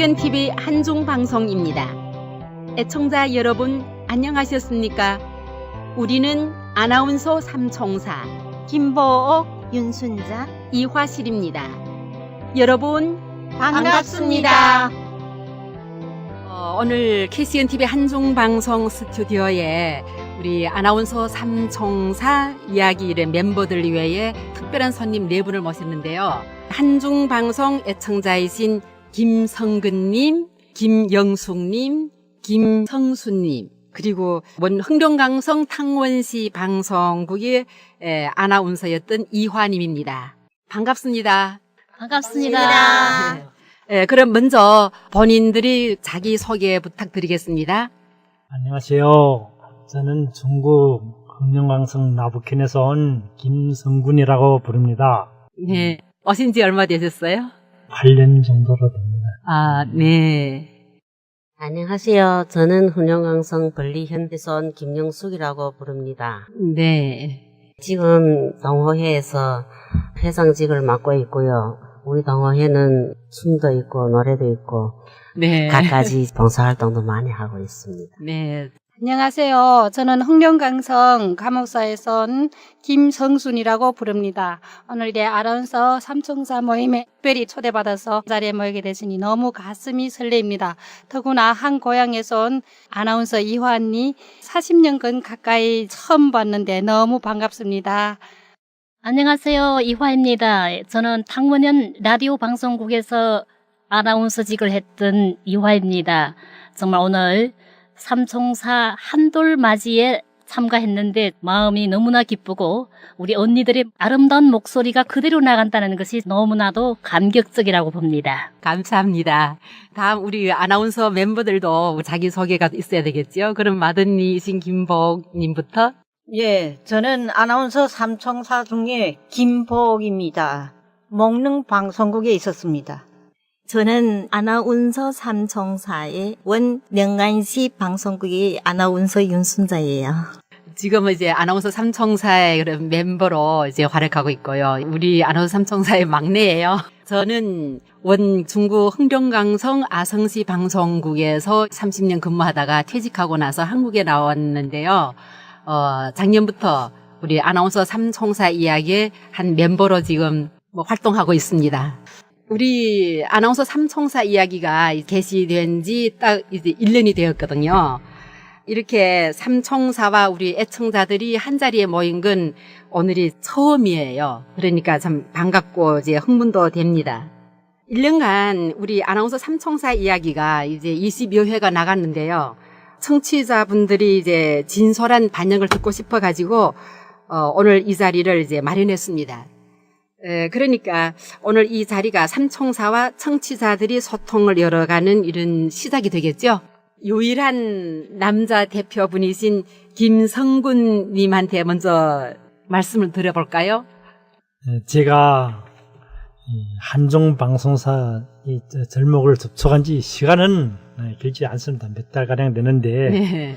KCN TV 한중 방송입니다. 애청자 여러분 안녕하셨습니까? 우리는 아나운서 삼총사 김보옥, 윤순자 이화실입니다. 여러분 반갑습니다. 어, 오늘 KCN TV 한중 방송 스튜디오에 우리 아나운서 삼총사 이야기의 멤버들 외에 특별한 손님 네 분을 모셨는데요. 한중 방송 애청자이신 김성근님, 김영숙님, 김성수님, 그리고 원 흥룡강성 탕원시 방송국의 에, 아나운서였던 이화님입니다. 반갑습니다. 반갑습니다. 네. 예, 그럼 먼저 본인들이 자기 소개 부탁드리겠습니다. 안녕하세요. 저는 중국 흥령강성 나북현에서 온 김성군이라고 부릅니다. 네. 오신 지 얼마 되셨어요? 8년 정도로 됩니다. 아, 네. 안녕하세요. 저는 훈영강성 벌리현에서 온 김영숙이라고 부릅니다. 네. 지금 동호회에서 회장직을 맡고 있고요. 우리 동호회는 춤도 있고 노래도 있고 네. 갖가지 봉사활동도 많이 하고 있습니다. 네. 안녕하세요. 저는 흥룡강성 감옥사에서 온 김성순이라고 부릅니다. 오늘 내 아나운서 삼총사 모임에 특별히 초대받아서 자리에 모이게 되시니 너무 가슴이 설레입니다. 더구나 한 고향에서 온 아나운서 이화언니 40년간 가까이 처음 봤는데 너무 반갑습니다. 안녕하세요. 이화입니다. 저는 탕원현 라디오 방송국에서 아나운서직을 했던 이화입니다. 정말 오늘 삼총사 한돌 맞이에 참가했는데 마음이 너무나 기쁘고 우리 언니들의 아름다운 목소리가 그대로 나간다는 것이 너무나도 감격적이라고 봅니다. 감사합니다. 다음 우리 아나운서 멤버들도 자기 소개가 있어야 되겠죠? 그럼 마든니신 김복님부터. 예, 저는 아나운서 삼총사 중에 김복입니다. 목릉 방송국에 있었습니다. 저는 아나운서 삼총사의 원 명안시 방송국의 아나운서 윤순자예요. 지금은 이제 아나운서 삼총사의 그런 멤버로 이제 활약하고 있고요. 우리 아나운서 삼총사의 막내예요. 저는 원 중국 흥룡강성 아성시 방송국에서 30년 근무하다가 퇴직하고 나서 한국에 나왔는데요. 어, 작년부터 우리 아나운서 삼총사 이야기의 한 멤버로 지금 뭐 활동하고 있습니다. 우리 아나운서 삼총사 이야기가 개시된 지 딱 이제 1년이 되었거든요. 이렇게 삼총사와 우리 애청자들이 한 자리에 모인 건 오늘이 처음이에요. 그러니까 참 반갑고 이제 흥분도 됩니다. 1년간 우리 아나운서 삼총사 이야기가 이제 20여 회가 나갔는데요. 청취자분들이 이제 진솔한 반영을 듣고 싶어 가지고 어, 오늘 이 자리를 이제 마련했습니다. 에, 그러니까 오늘 이 자리가 삼총사와 청취자들이 소통을 열어가는 이런 시작이 되겠죠. 유일한 남자 대표분이신 김성군 님한테 먼저 말씀을 드려볼까요? 예, 제가 이 한중 방송사 이 저- 절목을 접촉한 지 시간은 예, 길지 않습니다. 몇 달 가량 되는데 네.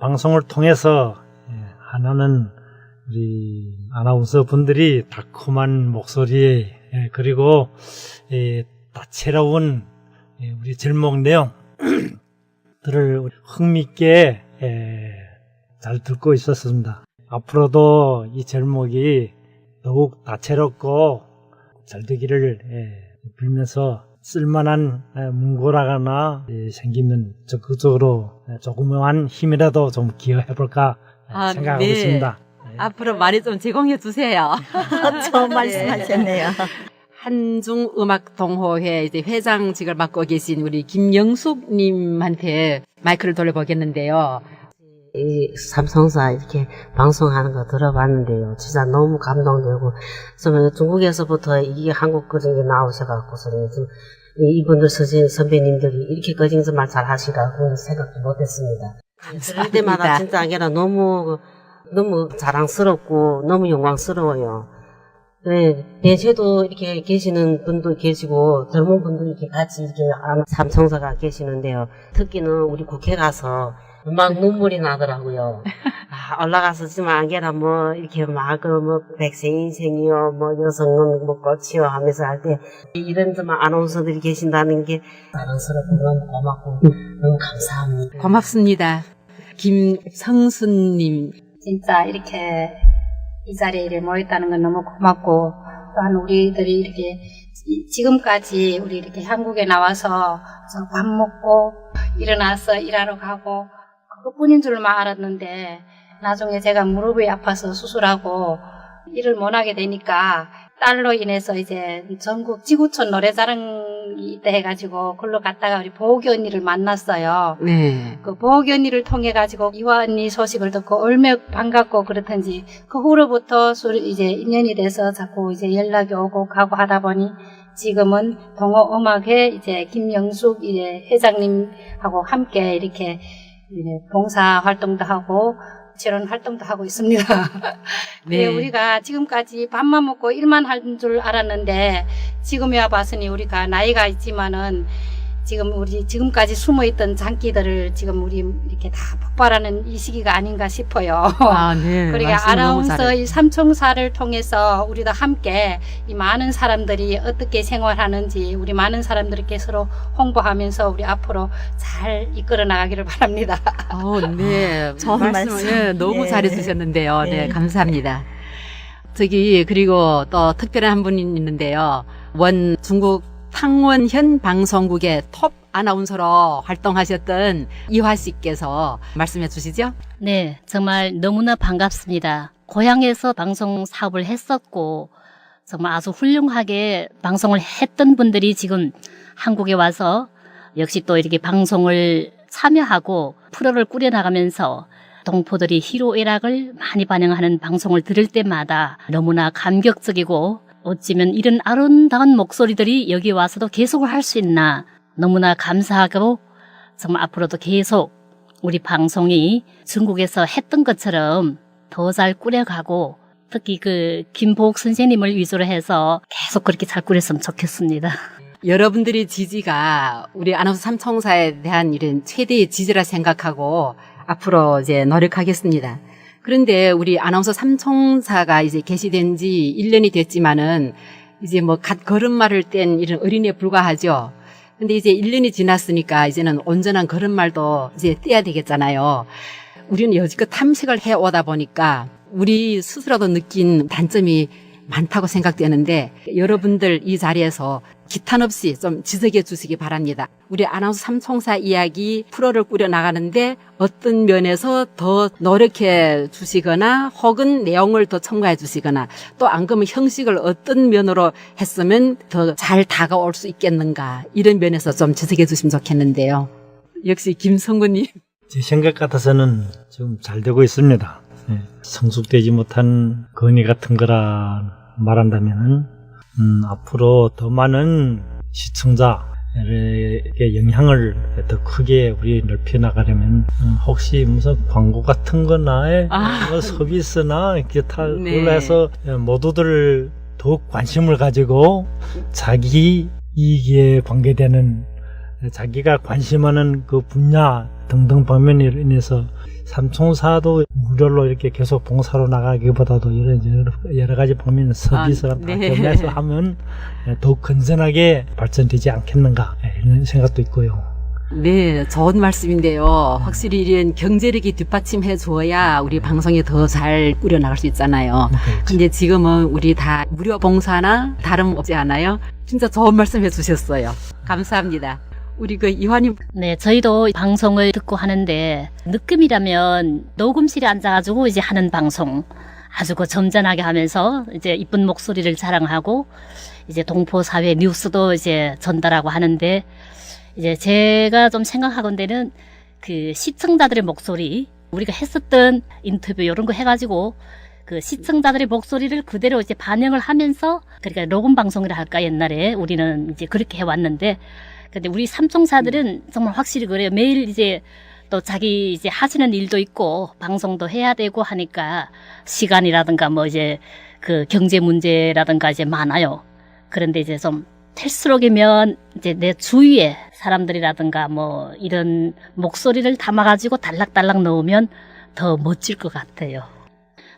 방송을 통해서 예, 하나는 우리 아나운서 분들이 달콤한 목소리에 예, 그리고 예, 다채로운 예, 우리 절목 내용 들을 흥미있게 예, 잘 듣고 있었습니다. 앞으로도 이 절목이 더욱 다채롭고 잘 되기를 예, 빌면서 쓸만한 예, 문고라거나 예, 생기면 적극적으로 예, 조그마한 힘이라도 좀 기여해볼까 예, 아, 생각하고 네. 있습니다. 예. 앞으로 많이 좀 제공해 주세요. 처음 말씀하셨네요. 한중 음악 동호회 이제 회장직을 맡고 계신 우리 김영숙 님한테 마이크를 돌려보겠는데요. 이 삼성사 이렇게 방송하는 거 들어봤는데요. 진짜 너무 감동되고, 정말 중국에서부터 이게 한국 거정이 나오셔갖고서는 좀 이분들 선생, 선배님들이 이렇게 거짓말 잘 하시라고 생각도 못했습니다. 들을 때마다 진짜 아니라 너무, 너무 자랑스럽고 너무 영광스러워요. 네, 대체도 이렇게 계시는 분도 계시고 젊은 분들이 이렇게 같이 이렇게 삼청사가 계시는데요. 특히는 우리 국회 가서 막 눈물이 나더라고요. 아, 올라가서 지금 안개라 뭐 이렇게 막뭐 백세 인생이요 뭐 여성은 뭐 꽃이요 하면서 할 때 이런 좀 아나운서들이 계신다는 게 자랑스럽고 너무 고맙고 너무 감사합니다. 고맙습니다. 김성순님. 진짜 이렇게 이 자리에 모였다는 건 너무 고맙고 또한 우리들이 이렇게 지- 지금까지 우리 이렇게 한국에 나와서 저밥 먹고 일어나서 일하러 가고 그것뿐인 줄만 알았는데 나중에 제가 무릎이 아파서 수술하고 일을 못 하게 되니까 딸로 인해서 이제 전국 지구촌 노래자랑이 있다 해가지고 걸로 갔다가 우리 보기 언니를 만났어요. 네. 그 보기 언니를 통해 가지고 이화 언니 소식을 듣고 얼마나 반갑고 그렇던지 그 후로부터 술 이제 인연이 돼서 자꾸 이제 연락이 오고 가고 하다 보니 지금은 동호 음악회 이제 김영숙 이제 회장님하고 함께 이렇게 봉사 활동도 하고 실현 활동도 하고 있습니다. 네. 우리가 지금까지 밥만 먹고 일만 할줄 알았는데 지금에 와 봤으니 우리가 나이가 있지만은 지금 우리 지금까지 숨어 있던 장기들을 지금 우리 이렇게 다 폭발하는 이 시기가 아닌가 싶어요. 아, 네. 그러니까 아나운서. 이 삼총사를 통해서 우리도 함께 이 많은 사람들이 어떻게 생활하는지 우리 많은 사람들께 서로 홍보하면서 우리 앞으로 잘 이끌어 나가기를 바랍니다. 어, 네. 좋은 말씀을 말씀. 네, 너무 예. 잘해주셨는데요. 네, 예. 감사합니다. 저기, 그리고 또 특별한 한 분이 있는데요. 원 중국 탕원현 방송국의 톱 아나운서로 활동하셨던 이화 씨께서 말씀해 주시죠. 네, 정말 너무나 반갑습니다. 고향에서 방송 사업을 했었고, 정말 아주 훌륭하게 방송을 했던 분들이 지금 한국에 와서 역시 또 이렇게 방송을 참여하고 프로를 꾸려나가면서 동포들이 희로애락을 많이 반영하는 방송을 들을 때마다 너무나 감격적이고 어찌면 이런 아름다운 목소리들이 여기 와서도 계속 할수 있나 너무나 감사하고 정말 앞으로도 계속 우리 방송이 중국에서 했던 것처럼 더 잘 꾸려가고 특히 그 김보옥 선생님을 위주로 해서 계속 그렇게 잘 꾸렸으면 좋겠습니다. 여러분들의 지지가 우리 아나운서 삼총사에 대한 이런 최대의 지지라 생각하고 앞으로 이제 노력하겠습니다. 그런데 우리 아나운서 삼총사가 이제 개시된 지 1년이 됐지만은 이제 뭐 갓 걸음마를 뗀 이런 어린이에 불과하죠. 근데 이제 1년이 지났으니까 이제는 온전한 걸음말도 이제 떼야 되겠잖아요. 우리는 여지껏 탐색을 해 오다 보니까 우리 스스로도 느낀 단점이 많다고 생각되는데 여러분들 이 자리에서 기탄 없이 좀 지적해 주시기 바랍니다. 우리 아나운서 삼총사 이야기 프로를 꾸려 나가는데 어떤 면에서 더 노력해 주시거나 혹은 내용을 더 첨가해 주시거나 또 안 그러면 형식을 어떤 면으로 했으면 더 잘 다가올 수 있겠는가 이런 면에서 좀 지적해 주시면 좋겠는데요. 역시 김성구님. 제 생각 같아서는 지금 잘 되고 있습니다. 예, 성숙되지 못한 건의 같은 거라 말한다면은 음, 앞으로 더 많은 시청자에게 영향을 더 크게 우리 넓혀 나가려면 음, 혹시 무슨 광고 같은 거나 아. 뭐 서비스나 기타 네. 해서 모두들 더욱 관심을 가지고 자기 이익에 관계되는 자기가 관심하는 그 분야 등등 방면으로 인해서 삼총사도 무료로 이렇게 계속 봉사로 나가기보다도 여러, 여러, 가지 방면 서비스랑 아, 다 네. 겸해서 하면 더욱 건전하게 발전되지 않겠는가 이런 생각도 있고요. 네, 좋은 말씀인데요. 확실히 이런 경제력이 뒷받침해 줘야 우리 방송이 더 잘 꾸려 나갈 수 있잖아요. 근데 지금은 우리 다 무료 봉사나 다름 없지 않아요? 진짜 좋은 말씀 해주셨어요. 감사합니다. 우리 그 이화님 네, 저희도 방송을 듣고 하는데 느낌이라면 녹음실에 앉아가지고 이제 하는 방송 아주 그 점잖하게 하면서 이제 이쁜 목소리를 자랑하고 이제 동포 사회 뉴스도 이제 전달하고 하는데 이제 제가 좀 생각하건대는 그 시청자들의 목소리 우리가 했었던 인터뷰 이런 거 해가지고 그 시청자들의 목소리를 그대로 이제 반영을 하면서 그러니까 녹음 방송이라 할까 옛날에 우리는 이제 그렇게 해왔는데 근데 우리 삼총사들은 정말 확실히 그래요. 매일 이제 또 자기 이제 하시는 일도 있고 방송도 해야 되고 하니까 시간이라든가 뭐 이제 그 경제 문제라든가 이제 많아요. 그런데 이제 좀 탈수록이면 이제 내 주위에 사람들이라든가 뭐 이런 목소리를 담아가지고 달락달락 넣으면 더 멋질 것 같아요.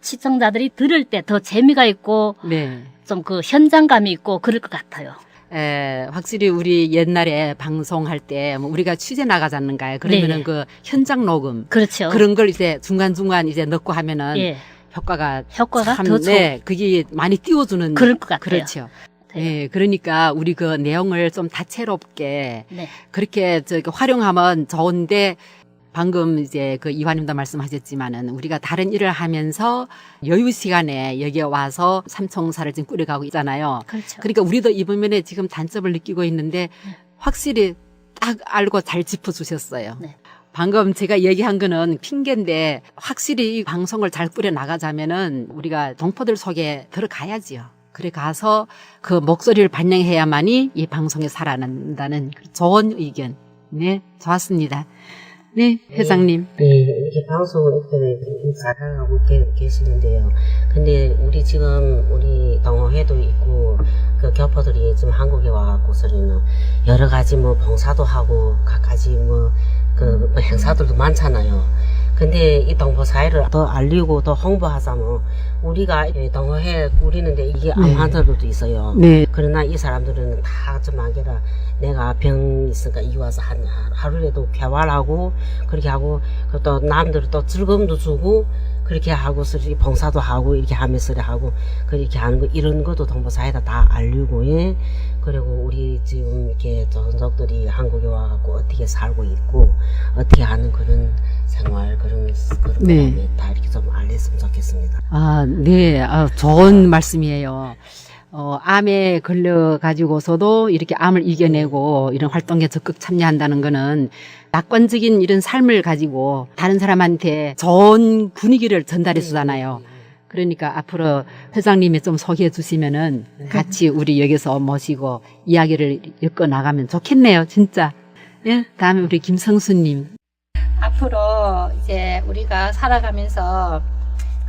시청자들이 들을 때 더 재미가 있고 네. 좀 그 현장감이 있고 그럴 것 같아요. 에, 확실히 우리 옛날에 방송할 때 뭐 우리가 취재 나가잖는가요? 그러면은 네. 그 현장 녹음 그렇죠. 그런 걸 이제 중간 중간 이제 넣고 하면은 예. 효과가 효과가 참, 더 좋. 네, 그게 많이 띄워주는 그럴 것 같아요. 그렇죠. 예, 그러니까 우리 그 내용을 좀 다채롭게 네. 그렇게 저기 활용하면 좋은데 방금 이제 그 이화님도 말씀하셨지만은 우리가 다른 일을 하면서 여유 시간에 여기에 와서 삼총사를 지금 꾸려가고 있잖아요. 그렇죠. 그러니까 우리도 이 부분에 지금 단점을 느끼고 있는데 확실히 딱 알고 잘 짚어주셨어요. 네. 방금 제가 얘기한 거는 핑계인데 확실히 이 방송을 잘 꾸려 나가자면은 우리가 동포들 속에 들어가야지요. 그래 가서 그 목소리를 반영해야만이 이 방송이 살아난다는 좋은 의견. 네, 좋았습니다. 네, 회장님. 네, 이렇게 방송을 이렇게 잘하고 계- 계시는데요. 근데 우리 지금 우리 동호회도 있고 그 교포들이 지금 한국에 와갖고서는 여러 가지 뭐 봉사도 하고 각가지 뭐 그 뭐 행사들도 많잖아요. 근데 이 동포 사회를 더 알리고 더 홍보하자면 우리가 이 동호회 꾸리는데 이게 네. 암환자들도 있어요. 네, 그러나 이 사람들은 다좀 아게라 내가 병 있으니까 이 와서 한 하루라도 개발하고 그렇게 하고 그또 남들 또 즐거움도 주고 그렇게 하고서 이렇게 봉사도 하고 이렇게 하면서 하고 그렇게 하는 거 이런 것도 동부사에다 다 알리고 예 그리고 우리 지금 이렇게 전족들이 한국에 와갖고 어떻게 살고 있고 어떻게 하는 그런 생활 그런 그런 네. 네. 다 이렇게 좀 알렸으면 좋겠습니다. 아, 네, 아, 좋은 말씀이에요. 어, 암에 걸려 가지고서도 이렇게 암을 이겨내고 이런 활동에 적극 참여한다는 거는 낙관적인 이런 삶을 가지고 다른 사람한테 좋은 분위기를 전달해 주잖아요. 그러니까 앞으로 회장님이 좀 소개해 주시면은 같이 우리 여기서 모시고 이야기를 엮어 나가면 좋겠네요, 진짜. 예, 다음에 우리 김성수님. 앞으로 이제 우리가 살아가면서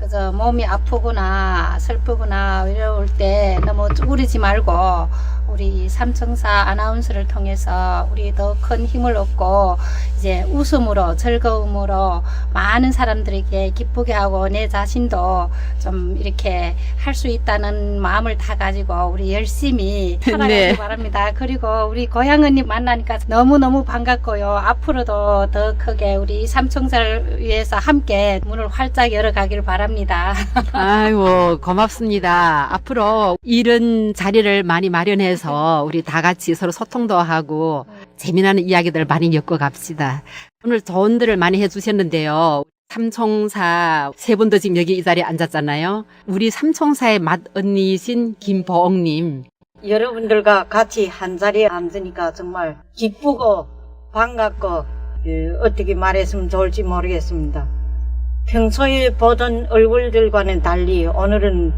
그저 몸이 아프거나 슬프거나 이럴 때 너무 쭈그리지 말고 우리 삼청사 아나운서를 통해서 우리 더 큰 힘을 얻고 이제 웃음으로 즐거움으로 많은 사람들에게 기쁘게 하고 내 자신도 좀 이렇게 할 수 있다는 마음을 다 가지고 우리 열심히 살아가기 네. 바랍니다. 그리고 우리 고향 언니 만나니까 너무너무 반갑고요. 앞으로도 더 크게 우리 삼총사를 위해서 함께 문을 활짝 열어가길 바랍니다. 아이고, 고맙습니다. 앞으로 이런 자리를 많이 마련해 서 우리 다 같이 서로 소통도 하고 재미나는 이야기들 많이 엮어 갑시다. 오늘 조언들을 많이 해주셨는데요. 삼총사 세 분도 지금 여기 이 자리에 앉았잖아요. 우리 삼총사의 맏 언니신 김보옥님. 여러분들과 같이 한 자리에 앉으니까 정말 기쁘고 반갑고 예, 어떻게 말했으면 좋을지 모르겠습니다. 평소에 보던 얼굴들과는 달리 오늘은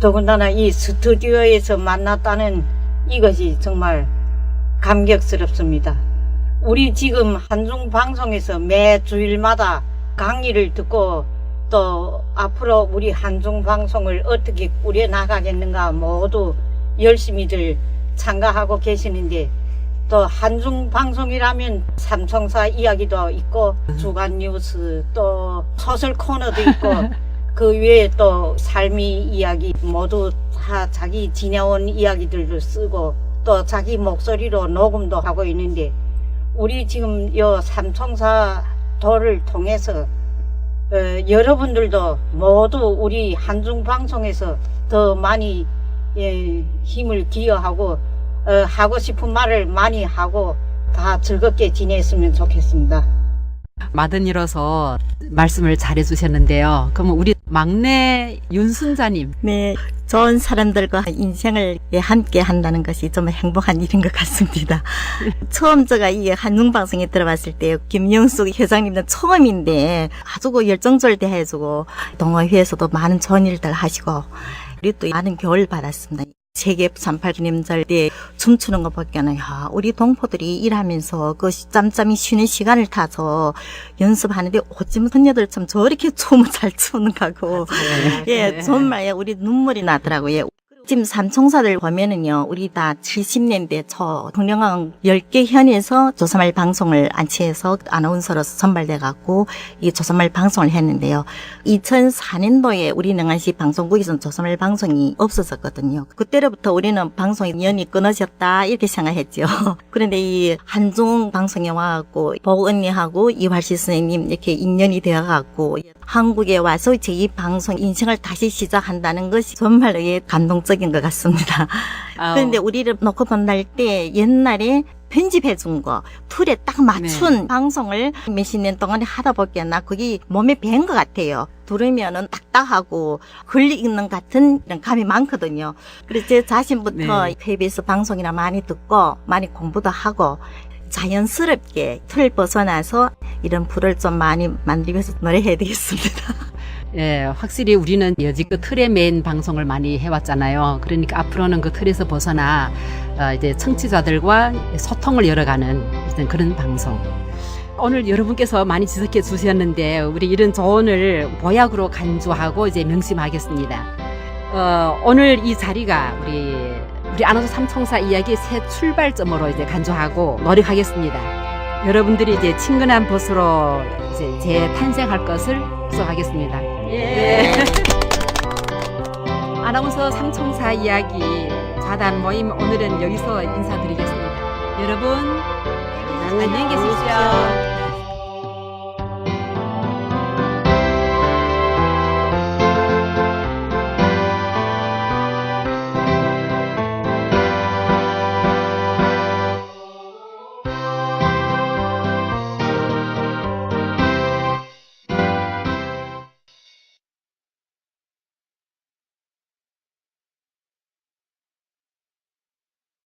더군다나 이 스튜디오에서 만났다는 이것이 정말 감격스럽습니다. 우리 지금 한중 방송에서 매 주일마다 강의를 듣고 또 앞으로 우리 한중 방송을 어떻게 꾸려 나가겠는가 모두 열심히들 참가하고 계시는데 또 한중 방송이라면 삼총사 이야기도 있고 주간 뉴스 또 소설 코너도 있고 그 외에 또 삶의 이야기 모두 다 자기 지내온 이야기들도 쓰고 또 자기 목소리로 녹음도 하고 있는데 우리 지금 요 삼총사 도를 통해서 어, 여러분들도 모두 우리 한중 방송에서 더 많이 예, 힘을 기여하고 어, 하고 싶은 말을 많이 하고 다 즐겁게 지냈으면 좋겠습니다. 맏언니로서 말씀을 잘해 주셨는데요. 그러면 우리 막내 윤순자님. 네, 좋은 사람들과 인생을 예, 함께 한다는 것이 좀 행복한 일인 것 같습니다. 처음 제가 이 한중방송에 들어봤을 때 김영숙 회장님은 처음인데 아주 그 열정적으로 대해주고 동호회에서도 많은 좋은 일들 하시고 우리 또 많은 교훈을 받았습니다. 세계 38주년절 때 춤추는 것 밖에는 야, 우리 동포들이 일하면서 그 짬짬이 쉬는 시간을 타서 연습하는데 어쩜 선녀들처럼 저렇게 춤을 잘 추는가고. 예, 정말 예, 우리 눈물이 나더라고요. 지금 삼총사들 보면은요, 우리 다 70년대 초 흥령강 10개 현에서 조선말 방송을 안치해서 아나운서로서 선발돼 갖고 이 조선말 방송을 했는데요. 2004년도에 우리 능안시 방송국에서는 조선말 방송이 없었었거든요. 그때로부터 우리는 방송의 연이 끊어졌다 이렇게 생각했죠. 그런데 이 한중 방송에 와갖고 보고 언니하고 이활시 선생님 이렇게 인연이 되어갖고 한국에 와서 제2 방송 인생을 다시 시작한다는 것이 정말로 예, 감동적인 것 같습니다. 아우, 그런데 우리를 놓고 본날 때 옛날에 편집해 준 거, 틀에 딱 맞춘 방송을 몇십 년 동안 하다 보니까 나 그게 몸에 밴것 같아요. 들으면은 딱딱하고 글 읽는 같은 이런 감이 많거든요. 그래서 제 자신부터 네. KBS 방송이나 많이 듣고 많이 공부도 하고 자연스럽게 틀 벗어나서 이런 불을 좀 많이 만들기 위해서 노력해야 되겠습니다. 예, 확실히 우리는 여지껏 틀에 맨 방송을 많이 해왔잖아요. 그러니까 앞으로는 그 틀에서 벗어나 어, 이제 청취자들과 소통을 열어가는 그런 방송. 오늘 여러분께서 많이 지적해 주셨는데 우리 이런 조언을 보약으로 간주하고 이제 명심하겠습니다. 어, 오늘 이 자리가 우리 우리 아나운서 삼총사 이야기 새 출발점으로 이제 간주하고 노력하겠습니다. 여러분들이 이제 친근한 벗으로 이제 재탄생할 것을 약속하겠습니다. 예. 아나운서 삼총사 이야기 좌단 모임 오늘은 여기서 인사드리겠습니다. 여러분 안녕히 계십시오.